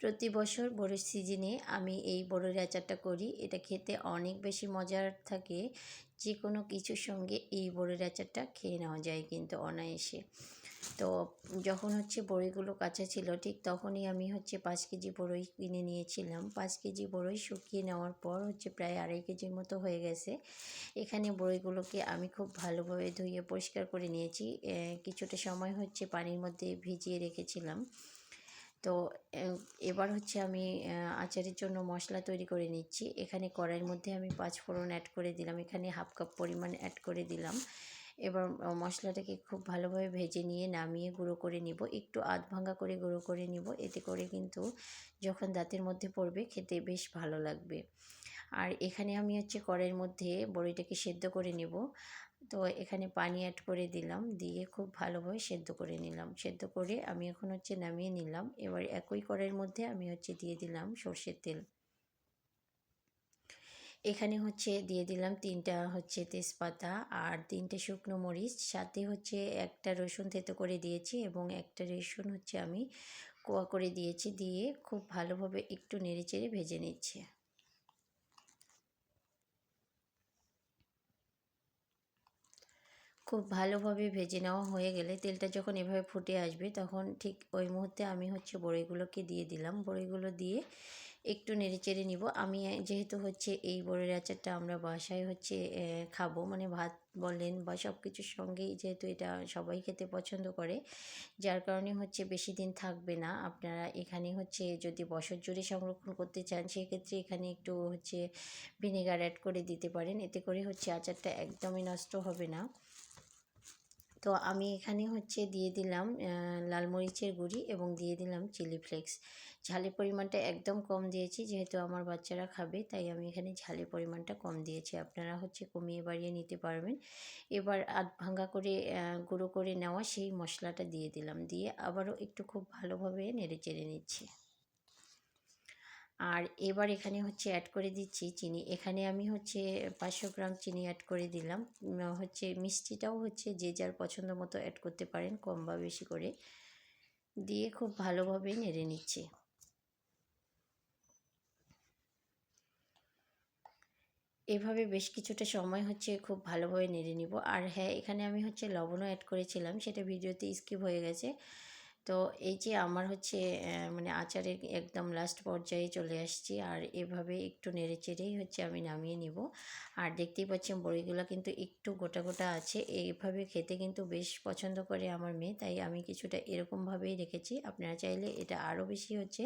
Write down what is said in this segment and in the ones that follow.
প্রতি বছর বড়ের সিজনে আমি এই বড়ের আচারটা করি। এটা খেতে অনেক বেশি মজার থাকে। যে কোনো কিছুর সঙ্গে এই বড়ের আচারটা খেয়ে নেওয়া যায় কিন্তু অনায়াসে। তো যখন হচ্ছে বড়িগুলো কাঁচা ছিল, ঠিক তখনই আমি হচ্ছে পাঁচ কেজি বড়ই কিনে নিয়েছিলাম। পাঁচ কেজি বড়ই শুকিয়ে নেওয়ার পর হচ্ছে প্রায় আড়াই কেজির মতো হয়ে গেছে। এখানে বড়িগুলোকে আমি খুব ভালোভাবে ধুয়ে পরিষ্কার করে নিয়েছি। কিছুটা সময় হচ্ছে পানির মধ্যে ভিজিয়ে রেখেছিলাম। তো এবার হচ্ছে আমি আচারের জন্য মশলা তৈরি করে নিচ্ছি। এখানে কড়াইয়ের মধ্যে আমি পাঁচ ফোড়ন অ্যাড করে দিলাম। এখানে হাফ কাপ পরিমাণ অ্যাড করে দিলাম। এবার মশলাটাকে খুব ভালোভাবে ভেজে নিয়ে নামিয়ে গুঁড়ো করে নিব। একটু আধ ভাঙ্গা করে গুঁড়ো করে নিব। এতে করে কিন্তু যখন দাঁতের মধ্যে পড়বে, খেতে বেশ ভালো লাগবে। আর এখানে আমি হচ্ছে কড়াইয়ের মধ্যে বড়িটাকে সেদ্ধ করে নেব। তো এখানে পানি অ্যাড করে দিলাম, দিয়ে খুব ভালোভাবে সেদ্ধ করে নিলাম। সেদ্ধ করে আমি এখন হচ্ছে নামিয়ে নিলাম। এবার একই কড়াইয়ের মধ্যে আমি হচ্ছে দিয়ে দিলাম সর্ষের তেল। এখানে হচ্ছে দিয়ে দিলাম তিনটা হচ্ছে তেজপাতা আর তিনটে শুকনো মরিচ। সাথে হচ্ছে একটা রসুন থেতো করে দিয়েছি এবং একটা রসুন হচ্ছে আমি কোয়া করে দিয়েছি। দিয়ে খুব ভালোভাবে একটু নেড়ে চেড়ে ভেজে নিচ্ছে। খুব ভালোভাবে ভেজে নেওয়া হয়ে গেলে তেলটা যখন এভাবে ফুটে আসবে তখন ঠিক ওই মুহূর্তে আমি হচ্ছে বড়িগুলোকে দিয়ে দিলাম। বড়িগুলো দিয়ে একটু নেড়ে চেড়ে নিব। আমি যেহেতু হচ্ছে এই বড়ির আচারটা আমরা বাসায় হচ্ছে খাব মানে ভাত বলেন বা সব কিছুর সঙ্গেই যেহেতু এটা সবাই খেতে পছন্দ করে, যার কারণে হচ্ছে বেশি দিন থাকবে না। আপনারা এখানে হচ্ছে যদি বছর জুড়ে সংরক্ষণ করতে চান সেক্ষেত্রে এখানে একটু হচ্ছে ভিনেগার অ্যাড করে দিতে পারেন। এতে করে হচ্ছে আচারটা একদমই নষ্ট হবে না। তো আমি এখানে হচ্ছে দিয়ে দিলাম লাল মরিচের গুঁড়ি এবং দিয়ে দিলাম চিলি ফ্লেক্স। ঝালের পরিমাণটা একদম কম দিয়েছি, যেহেতু আমার বাচ্চারা খাবে, তাই আমি এখানে ঝালের পরিমাণটা কম দিয়েছি। আপনারা হচ্ছে কমিয়ে বাড়িয়ে নিতে পারবেন। এবার আধ ভাঙ্গা করে গুঁড়ো করে নেওয়া সেই মশলাটা দিয়ে দিলাম। দিয়ে আবারও একটু খুব ভালোভাবে নেড়ে চেড়ে নিচ্ছি। আর এবার এখানে হচ্ছে অ্যাড করে দিচ্ছি চিনি। এখানে আমি হচ্ছে পাঁচশো গ্রাম চিনি অ্যাড করে দিলাম। হচ্ছে মিষ্টিটাও হচ্ছে যে যার পছন্দ মতো অ্যাড করতে পারেন কম বা বেশি করে। দিয়ে খুব ভালোভাবে নেড়ে নিচ্ছি। এভাবে বেশ কিছুটা সময় হচ্ছে খুব ভালোভাবে নেড়ে নিব। আর হ্যাঁ এখানে আমি হচ্ছে লবণও অ্যাড করেছিলাম। সেটা ভিডিওতে স্কিপ হয়ে গেছে। তো এই যে আমার হচ্ছে মানে আচারের একদম লাস্ট পর্যায়ে চলে আসছি। আর এভাবে একটু নেড়ে চেড়েই হচ্ছে আমি নামিয়ে নিব। আর দেখতেই পাচ্ছেন বড়িগুলো কিন্তু একটু গোটা গোটা আছে। এইভাবে খেতে কিন্তু বেশ পছন্দ করে আমার মেয়ে। তাই আমি কিছুটা এরকমভাবেই রেখেছি। আপনারা চাইলে এটা আরও বেশি হচ্ছে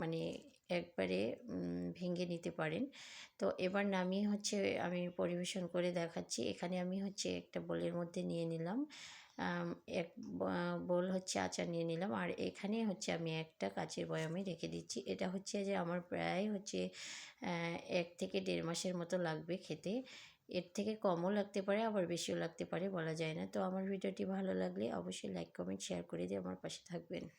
মানে একবারে ভেঙে নিতে পারেন। তো এবার নামিয়ে হচ্ছে আমি পরিবেশন করে দেখাচ্ছি। এখানে আমি হচ্ছে একটা বোলের মধ্যে নিয়ে নিলাম। এক বোল হচ্ছে আচার নিয়ে নিলাম। আর এখানে হচ্ছে আমি একটা কাচের বয়ামে রেখে দিচ্ছি। এটা হচ্ছে যে আমার প্রায় হচ্ছে এক থেকে দেড় মাসের মতো লাগবে খেতে। এর থেকে কমও লাগতে পারে, আবার বেশিও লাগতে পারে বলা যায় না। তো আমার ভিডিওটি ভালো লাগলে অবশ্যই লাইক কমেন্ট শেয়ার করে দিয়ে আমার পাশে থাকবেন।